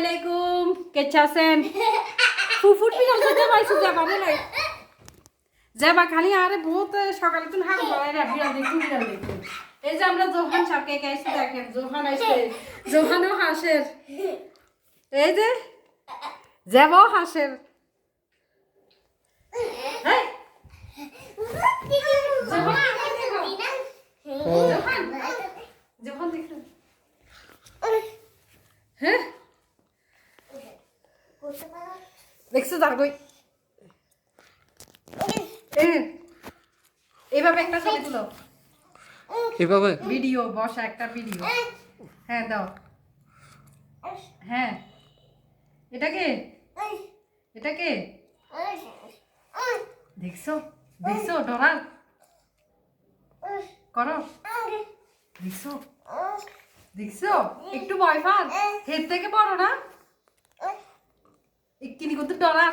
আলাইকুম কেছে আছেন ফুফুর বিড়াল দেখতে পাইছো যাবা খালি আরে বহুত সকালে তুমি বিড়াল দেখুন এই যে আমরা জোহান সাপকে গাইছি দেখেন, জোহান আসছে জোহানও হাসের। এই যে যাব হাসের। হ্যাঁ জোহান জোহান দেখুন হ্যাঁ কই এইভাবে একটা ছবি তুলো। এভাবে ভিডিও বসা একটা ভিডিও। হ্যাঁ দাও। হ্যাঁ। এটা কে? এটা কে? দেখছ? দেখছ ডরার করো। দেখছ? দেখছ? একটু ভয় পান? হের থেকে বড় না? করতে ডরার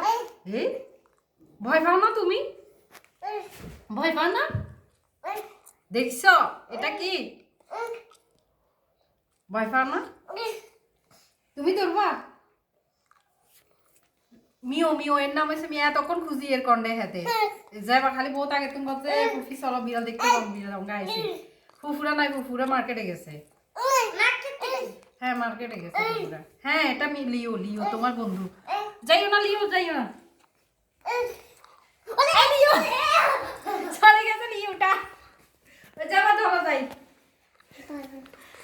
এই ভয় পাও না তুমি? ভয় পাও না? দেখছ এটা কি? ভয় পাও না? তুমি ধরবা? মিও মিও এর নাম হয়েছে মিয়া তখন খুঁজি এর কন্ডে হাতে যাইবা খালি বহুত আগে তুমি বলছে ফুফি চলো বিড়াল দেখতে পাবো বিড়াল আমরা আইছি। ফুফুরা নাই ফুফুরা মার্কেটে গেছে। হ্যাঁ মার্কেটে গেছে ফুফুরা। হ্যাঁ এটা মি লিও লিও তোমার বন্ধু। যাইও না লিও যাইও না। চলে গেছে লিওটা। যাবা ধরো যাই।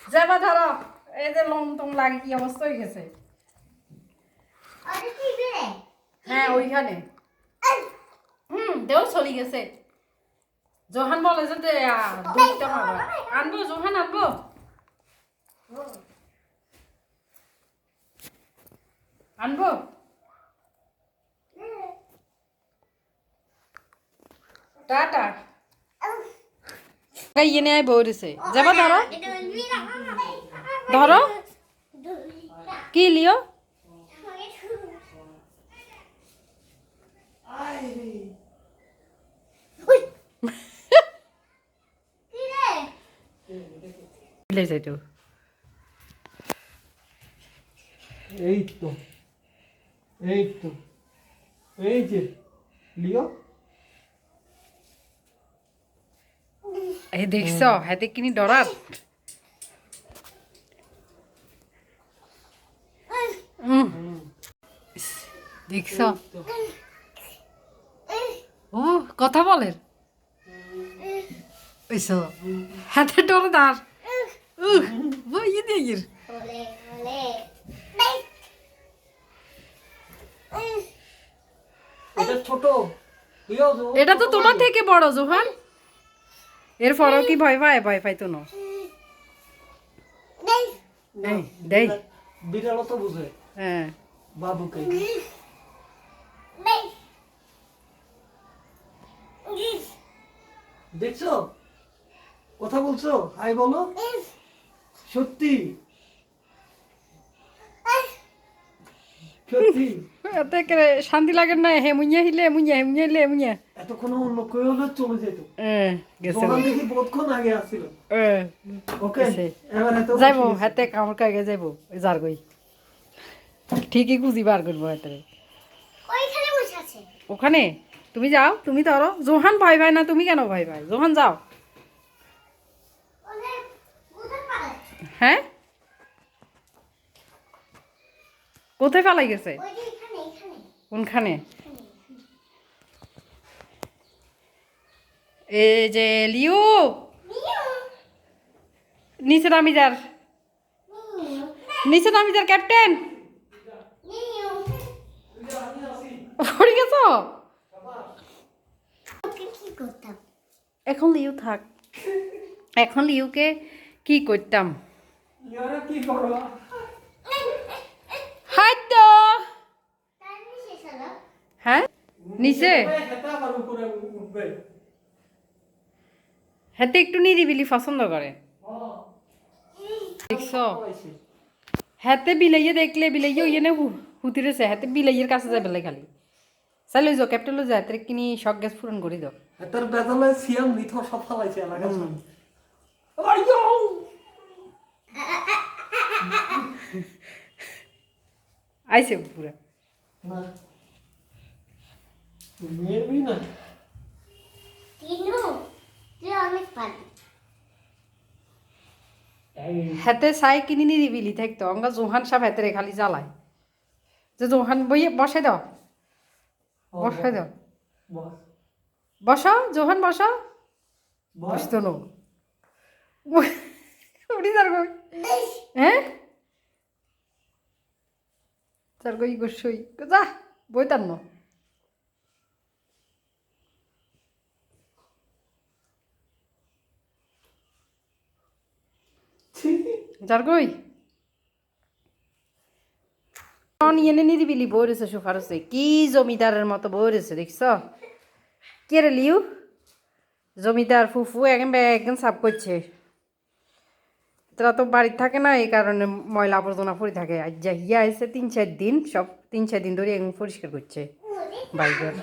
যাবা ধরো। এই যে লং টং লাগে কি অবস্থা হয়ে গেছে? হ্যাঁ ওইখানে। হুম দেও চলে গেছে। জোহান বলে যে দে, আ, আনব জোহান আনব। আনব? টাটা। ইয়ে নিয়ে বৌরেছে যাবা ধরো। ধরো। কি লিও? এই তো। এই তো। এই যে লিও। এই দেখছ? হাতে কিনি ডরার উম, ইস, ও কথা বলেন ওইসো হাতে ডরে দাঁড়। উহ বই দিয়ে এটা তো তোমার থেকে বড় জোহান। এর পরও কি ভয় পায়? ভয় পাইতো না। দেই। বিড়াল তো বুঝে। হ্যাঁ। বাবুকে। দেখছ? কথা বলছো? হাই বলো। সত্যি? সত্যি? এতে শান্তি লাগে না হে মুইয়া হিলে মুইয়া হে মুইয়া হিলে মুইয়া। এতক্ষণ অন্য কেউ হলে চলে যেত দোকান দেখি বহুক্ষণ আগে আসছিল। ওকে এবার এত যাইব হাতে কামড় কাগে যাইব যার গই ঠিকই খুঁজি বার করব হাতে। ওইখানে বসে আছে। ওখানে? তুমি যাও তুমি ধরো। জোহান ভয় পায় না তুমি কেন ভয় পাই জোহান যাও। হ্যাঁ? কোথায় পালাই গেছে? কোনখানে? এ যে লিও নিচে নামি যার। নিচে নামি যার, ক্যাপ্টেন। পড়ে গেছো? এখন লিউ থাক। এখন লিউকে কি করতাম? হয়তো তার নিচে? হ্যাঁ একটু নিরিবিলি পছন্দ করে। দেখছ? হাতে বিলাইয়ে দেখলে বিলাইয়ে ওই এনে হুতিরেছে হাতে বিলাইয়ের কাছে যাবে লাই খালি। চাই লই যাও ক্যাপ্টেন লই যা হাতে কিনি শখ গ্যাস পূরণ করে দাও। তার বেদলে সিয়াম নিথ সব ফালাইছে এলাকা পুরা। না। না। হাতে চাই কিনি নিরিবিলি থাকতো অঙ্গা জোহান সাহেব হাতে খালি জ্বালায়। যে জোহান বইয়ে বসে দাও বসে দাও বস। বসো জোহান বসো। বস। বসতো নো। উড়ি গই হ্যাঁ যার গই গোসই যা বই তার ন যার গই এনে নিরিবিলি বই রয়েছে সোফার হচ্ছে কি জমিদারের মতো বই রয়েছে দেখছ? কে রে লিউ? জমিদার ফুফু একদম একদম সাফ করছে। তারা তো বাড়িতে থাকে না, এই কারণে ময়লা আবর্জনা পড়ে থাকে। আজ যা হিয়া এসে তিন চার দিন, সব তিন চার দিন ধরে একদম পরিষ্কার করছে। বাইকের